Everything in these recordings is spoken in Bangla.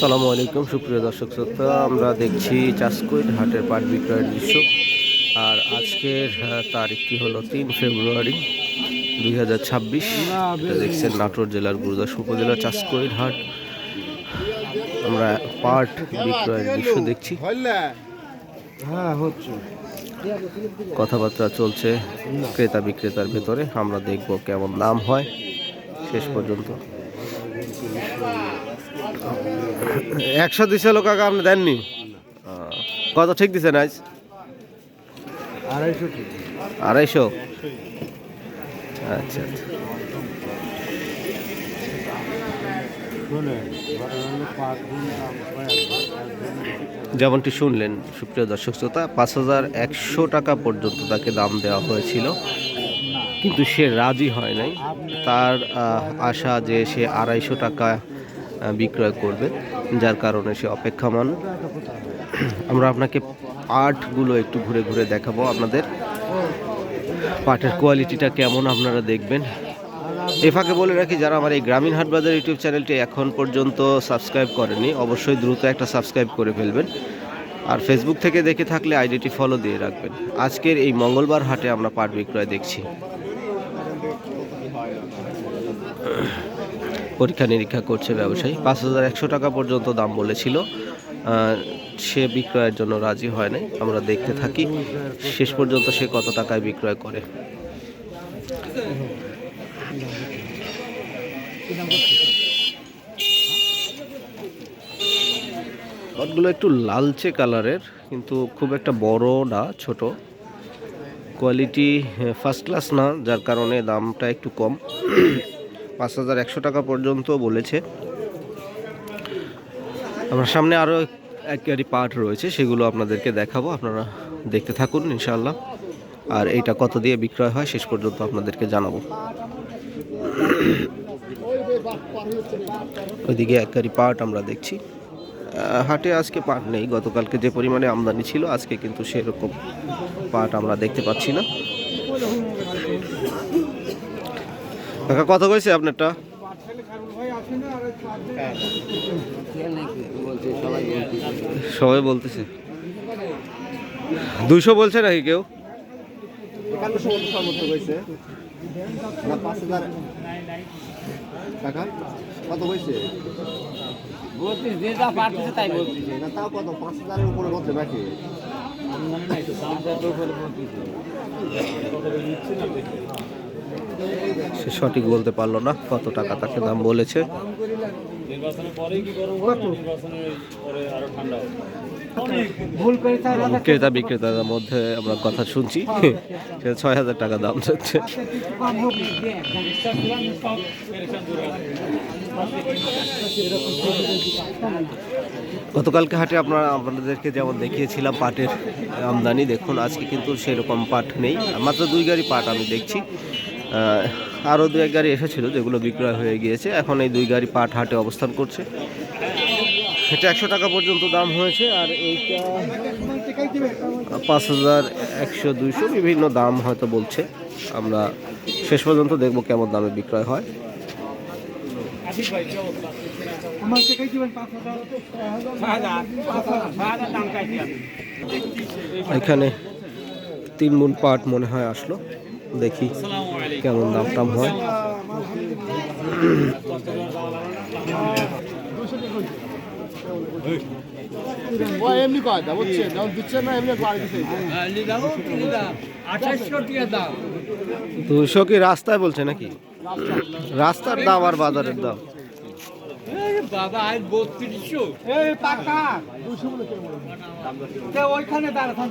সালামু আলাইকুম, সুপ্রিয় দর্শক শ্রোতা। আমরা দেখছি চাষকুইট হাটের পাট বিক্রয়ের দৃশ্য। আর আজকের তারিখটি হলো তিন ফেব্রুয়ারি দুই হাজার ছাব্বিশ। দেখছেন নাটোর জেলার গুরুদাস উপজেলা চাষকুইট হাট। আমরা পাট বিক্রয়ের দৃশ্য দেখছি। হ্যাঁ হচ্ছে কথাবার্তা চলছে ক্রেতা বিক্রেতার ভেতরে। আমরা দেখব কেমন দাম হয়। শেষ পর্যন্ত একশো দুইশো লোক আগে আপনি দেননি? কত ঠিক দিচ্ছেন আজ? আড়াইশো আড়াইশো? আচ্ছা আচ্ছা। যেমনটি শুনলেন সুপ্রিয় দর্শক শ্রোতা পাঁচ হাজার একশো টাকা পর্যন্ত তাকে দাম দেওয়া হয়েছিল। কিন্তু সে রাজি হয় নাই। তার আশা যে সে আড়াইশো টাকা বিক্রয় করবে, যার কারণে সে অপেক্ষামান। আমরা আপনাকে পাটগুলো একটু ঘুরে ঘুরে দেখাবো আপনাদের। পাটের কোয়ালিটিটা কেমন আপনারা দেখবেন। এ ফাঁকে বলে রাখি, যারা আমার এই গ্রামীণ হাট বাজার ইউটিউব চ্যানেলটি এখন পর্যন্ত সাবস্ক্রাইব করেনি অবশ্যই দ্রুত একটা সাবস্ক্রাইব করে ফেলবেন। আর ফেসবুক থেকে দেখে থাকলে আইডিটি ফলো দিয়ে রাখবেন। আজকের এই মঙ্গলবার হাটে আমরা পাট বিক্রয় দেখছি। পরীক্ষা নিরীক্ষা করছে ব্যবসায়ী। পাঁচ হাজার একশো টাকা পর্যন্ত দাম বলেছিল। সে বিক্রয়ের জন্য রাজি হয় নাই। আমরা দেখতে থাকি। শেষ পর্যন্ত সে কত টাকায় বিক্রয় করে। পাটগুলো একটু লালচে কালারের, কিন্তু খুব একটা বড় না, ছোট। কোয়ালিটি ফার্স্ট ক্লাস না, যার কারণে দামটা একটু কম। পাঁচ হাজার একশো টাকা পর্যন্ত বলেছে। আমার সামনে আরও এক গাড়ি পাট রয়েছে, সেগুলো আপনাদেরকে দেখাবো, আপনারা দেখতে থাকুন ইনশাল্লাহ আর এইটা কত দিয়ে বিক্রয় হয় শেষ পর্যন্ত আপনাদেরকে জানাব। ওইদিকে এক গাড়ি পাট আমরা দেখছি। হাটে আজকে পাট নেই, গতকালকে যে পরিমাণে আমদানি ছিল, আজকে কিন্তু সেরকম পাট আমরা দেখতে পাচ্ছি না। কাকা কত কইছে আপনারটা? সবাই বলতেছে। দুইশো বলছে নাকি কেউ? কত তাও কত পাঁচ হাজারের উপরে বলছে সে সঠিক বলতে পারল না কত টাকা তাকে দাম বলেছে। ক্রেতা বিক্রেতার মধ্যে আমরা কথা শুনছি সে ছয় হাজার টাকা দাম চাচ্ছে গতকালকে হাটে আপনারা আপনাদেরকে যেমন দেখিয়েছিলাম পাটের আমদানি দেখুন আজকে কিন্তু সেরকম পাট নেই মাত্র দুই গাড়ি পাট আমি দেখছি। আরও দু এক গাড়ি এসেছিল যেগুলো বিক্রয় হয়ে গিয়েছে। এখন এই দুই গাড়ি পাট হাটে অবস্থান করছে। এটা একশো টাকা পর্যন্ত দাম হয়েছে আর এইটা পাঁচ হাজার একশো দুইশো বিভিন্ন দাম হয়তো বলছে। আমরা শেষ পর্যন্ত দেখব কেমন দামে বিক্রয় হয়। এখানে তিন মন পাট মনে হয় আসলো। দেখি কেমন দাম টাম হয় এমনি বুঝছে দিচ্ছে না এমনি দুশো কি রাস্তায় বলছে নাকি? রাস্তার দাম আর বাজারের দাম। বাবা বত্রিশশো। দাঁড়াতাম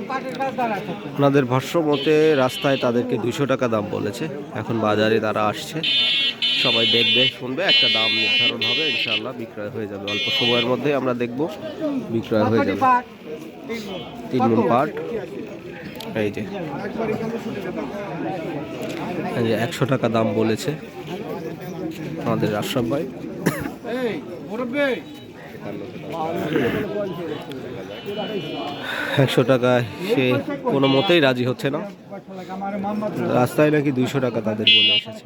ওনাদের ভাষ্য মতে রাস্তায় তাদেরকে দুশো টাকা দাম বলেছে। এখন বাজারে তারা আসছে। সবাই দেখবে শুনবে একটা দাম নির্ধারণ হবে ইনশাল্লাহ বিক্রয় হয়ে যাবে। অল্প সময়ের মধ্যে আমরা দেখব বিক্রয় হয়ে যাবে। তিন মন পাট। এই যে। এই যে একশো টাকা দাম বলেছে আমাদের আশরাফ ভাই একশো টাকায় সে কোনো মতেই রাজি হচ্ছে না। রাস্তায় নাকি দুইশো টাকা তাদের বলে এসেছে।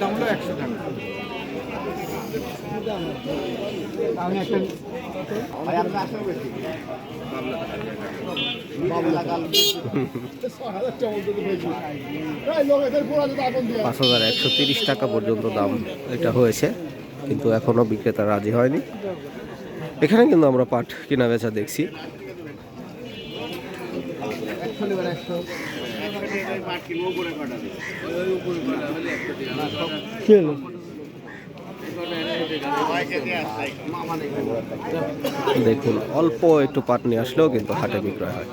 দাম হলো একশো টাকা। পাঁচ হাজার একশো তিরিশ টাকা পর্যন্ত দাম এটা হয়েছে, কিন্তু এখনও বিক্রেতা রাজি হয়নি। এখানে কিন্তু আমরা পাট কেনা বেচা দেখছি দেখুন অল্প একটু পাট নিয়ে আসলেও কিন্তু হাটে বিক্রয় হয়।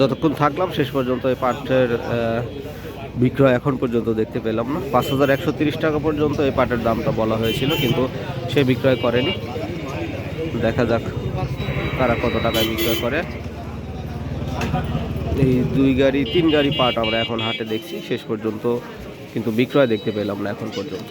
যতক্ষণ থাকলাম, শেষ পর্যন্ত এই পাটের বিক্রয় এখন পর্যন্ত দেখতে পেলাম না। পাঁচ হাজার একশো তিরিশ টাকা পর্যন্ত এই পাটের দামটা বলা হয়েছিল, কিন্তু সে বিক্রয় করেনি। দেখা যাক তারা কত টাকায় বিক্রয় করে। এই দুই গাড়ি, তিন গাড়ি পাট আমরা এখন হাটে দেখছি, শেষ পর্যন্ত কিন্তু বিক্রয় দেখতে পেলাম না এখন পর্যন্ত।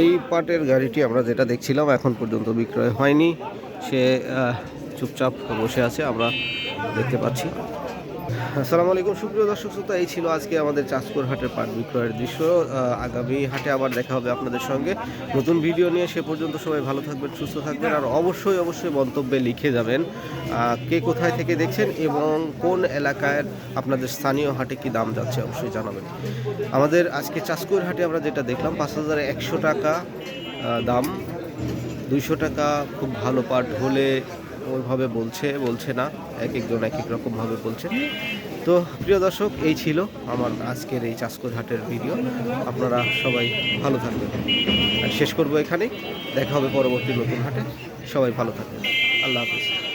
এই পাটের গাড়িটি আমরা যেটা দেখছিলাম, এখন পর্যন্ত বিক্রয় হয়নি। সে চুপচাপ বসে আছে, আমরা দেখতে পাচ্ছি। আসসালামু আলাইকুম, সুপ্রিয় দর্শক শ্রোতা, এই ছিল আজকে আমাদের চাঁদপুর হাটের পাট বিক্রয়ের দৃশ্য। আগামী হাটে আবার দেখা হবে আপনাদের সঙ্গে। নতুন ভিডিও নিয়ে সে পর্যন্ত সবাই ভালো থাকবেন, সুস্থ থাকবেন, আর অবশ্যই অবশ্যই মন্তব্যে লিখে যাবেন কে কোথায় থেকে দেখছেন এবং কোন এলাকায় আপনাদের স্থানীয় হাটে কি দাম যাচ্ছে অবশ্যই জানাবেন। আমাদের আজকে চাঁদপুর হাটে আমরা যেটা দেখলাম, পাঁচ হাজার একশো টাকা দাম। দুইশো টাকা, খুব ভালো পাট হলে ওইভাবে বলছে বলছে না, এক একজন এক এক রকমভাবে বলছে। তো প্রিয় দর্শক, এই ছিল আমার আজকের এই চাষকর হাটের ভিডিও। আপনারা সবাই ভালো থাকবেন। আর শেষ করব এখানেই। দেখা হবে পরবর্তী নতুন হাটে। সবাই ভালো থাকবেন। আল্লাহ হাফিজ।